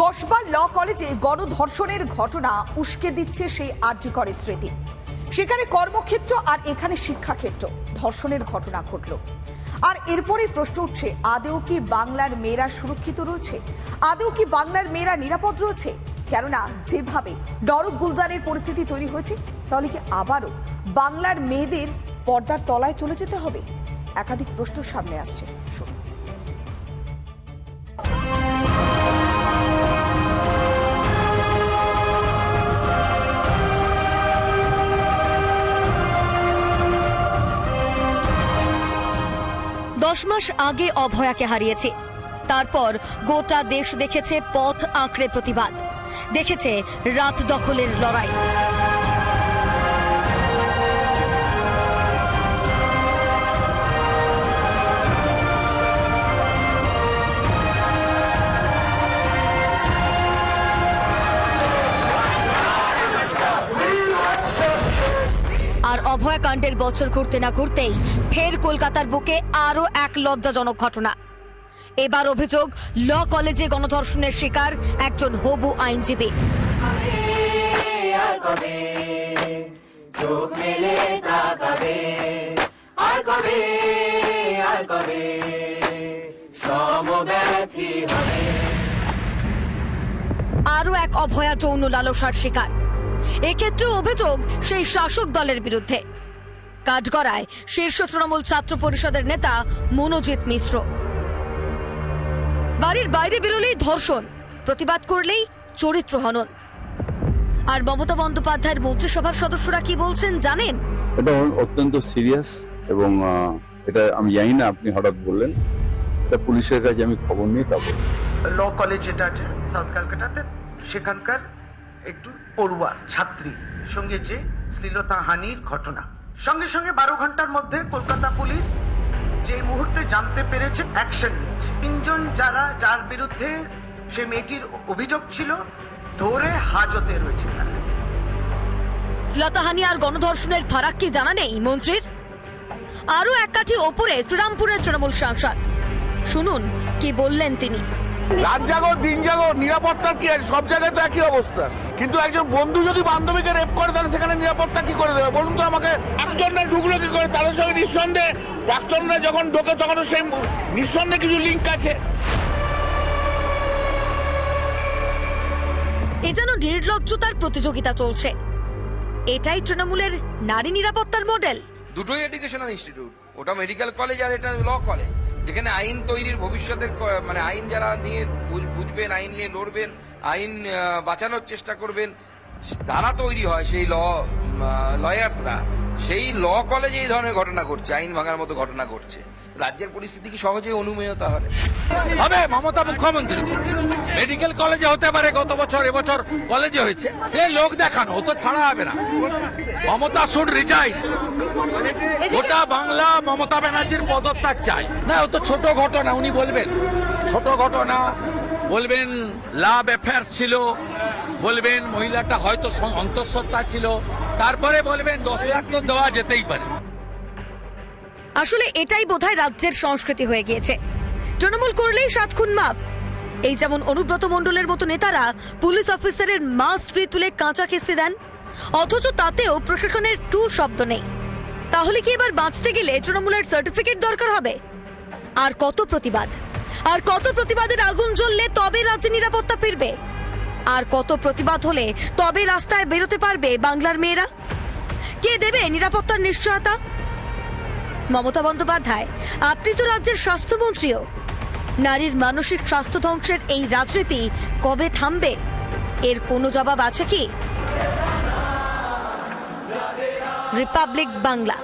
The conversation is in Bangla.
কসবা ল কলেজে গণধর্ষণের ঘটনা উস্কে দিচ্ছে সেই আর্যকরের স্মৃতি। সেখানে কর্মক্ষেত্র আর এখানে শিক্ষাক্ষেত্র। ধর্ষণের ঘটনা ঘটল। আর এরপরে প্রশ্ন উঠছে আদেও কি বাংলার মেয়েরা সুরক্ষিত রয়েছে? আদেও কি বাংলার মেয়েরা নিরাপদ রয়েছে? কেননা যেভাবে ডরক গুলজারের পরিস্থিতি তৈরি হয়েছে, তাহলে কি আবারও বাংলার মেয়েদের পর্দার তলায় চলে যেতে হবে? একাধিক প্রশ্ন সামনে আসছে। শুনুন। দশ মাস আগে অভয়াকে হারিয়েছে। তারপর গোটা দেশ দেখেছে পথ আঁকড়ে প্রতিবাদ। দেখেছে রাত দখলের লড়াই। আর অভয়াকাণ্ডের বছর ঘুরতে না ঘুরতেই ফের কলকাতার বুকে আরও এক লজ্জাজনক ঘটনা। এবার অভিযোগ, ল কলেজে গণধর্ষণের শিকার একজন হবু আইনজীবী। আরও এক অভয়া যৌন লালসার শিকার। এক্ষেত্রে অভিযোগ সেই শাসক দলের বিরুদ্ধে। কাঠগড়ায় শীর্ষ তৃণমূল ছাত্র পরিষদের নেতা মনোজিৎ মিশ্র। বাড়ির বাইরে বেরোলেই ধর্ষণ প্রতিবাদ করলেই চরিত্র হনন। আর মমতা বন্দ্যোপাধ্যায়ের মন্ত্রিসভার সদস্যরা কি বলছেন জানেন? এটা অত্যন্ত সিরিয়াস এবং এটা আমি জানি না আপনি হঠাৎ বললেন। এটা পুলিশের কাছে আমি খবর নিয়ে তা ল কলেজ যেটা আছে সাউথ ক্যালকাটাতে সেখানকার একটু পড়ুয়া ছাত্রী। সঙ্গে যে শ্লীলতা হানির ঘটনা। সঙ্গে সঙ্গে বারো ঘণ্টার মধ্যে কলকাতা পুলিশ যে মুহূর্তে জানতে পেরেছে অ্যাকশন নিয়েছে। তিনজন যারা যার বিরুদ্ধে সে মেয়েটির অভিযোগ ছিল ধরে হাজতে রয়েছে তারা। শ্লীলতাহানি আর গণধর্ষণের ফারাক কি জানা নেই মন্ত্রীর? আরও এক কাঠি ওপরে শ্রীরামপুরের তৃণমূল সাংসদ। শুনুন কি বললেন তিনি। রাত জাগো দিন জাগো নিরাপত্তার কি? সব জায়গায় তো একই অবস্থা। কিন্তু একজন বন্ধু যদি বান্ধবীকে রেপ করে তাহলে সেখানে নিরাপত্তা কি করে দেবে? বলুন তো আমাকে। প্রাক্তনরা ঢুকলো কি করে? তাদের সঙ্গে নিঃসন্দেহে প্রাক্তনরা যখন ঢোকে তখন সেই নিঃসন্দেহে কিছু লিঙ্ক আছে। এ যেন নির্লজ্জতার প্রতিযোগিতা চলছে। এটাই তৃণমূলের নারী নিরাপত্তার মডেল দুটোই এডুকেশনাল ইনস্টিটিউট ওটা মেডিকেল কলেজ আর এটা ল কলেজ যেখানে আইন তৈরির ভবিষ্যতের মানে আইন যারা নিয়ে বুঝ- বুঝবেন, আইন নিয়ে লড়বেন, আইন বাঁচানোর চেষ্টা করবেন, তারা তৈরি হয় সেই ল লয়ার্সরা, সেই ল কলেজে এই ধরনের ঘটনা ঘটছে, আইন ভাঙার মতো ঘটনা ঘটছে। রাজ্যের পরিস্থিতি কি সহজে অনুমেয়তা হবে হবে, মমতা মুখ্যমন্ত্রী। মেডিকেল কলেজে হতে পারে, গত বছর, এবছর কলেজে হয়েছে। সে লোক দেখানো, ও তো ছাড়া হবে না। মমতা শুড রিজাইন গোটা বাংলা মমতা ব্যানার্জির পদত্যাগ চাই। না, ও তো ছোট ঘটনা, উনি বলবেন। ছোট ঘটনা, বলবেন লাভ অ্যাফেয়ার্স ছিল। বলবেন মহিলাটা হয়তো অন্তঃসত্ত্বা ছিল। তারপরে বলবেন দশ লাখ তো দেওয়া যেতেই পারে। আসলে এটাই বোধহয় রাজ্যের সংস্কৃতি হয়ে গিয়েছে। তৃণমূল করলেই সাত খুন মাপ। এই যেমন অনুব্রত মণ্ডলের মতো নেতারা পুলিশ অফিসারের মা স্ত্রী তুলে কাঁচা খেস্তি দেন, অথচ তাতেও প্রশাসনের টু শব্দ নেই। তাহলে কি এবার বাঁচতে গেলে তৃণমূলের সার্টিফিকেট দরকার হবে? আর কত প্রতিবাদ? আর কত প্রতিবাদের আগুন জ্বললে তবে রাজ্যে নিরাপত্তা ফিরবে? আর কত প্রতিবাদ হলে তবে রাস্তায় বেরোতে পারবে বাংলার মেয়েরা? কে দেবে নিরাপত্তার নিশ্চয়তা? মমতা বন্দ্যোপাধ্যায়, আপনি তো রাজ্যের স্বাস্থ্যমন্ত্রীও। নারীর মানসিক স্বাস্থ্য ধ্বংসের এই রাজনীতি কবে থামবে? এর কোনো জবাব আছে কি? রিপাবলিক বাংলা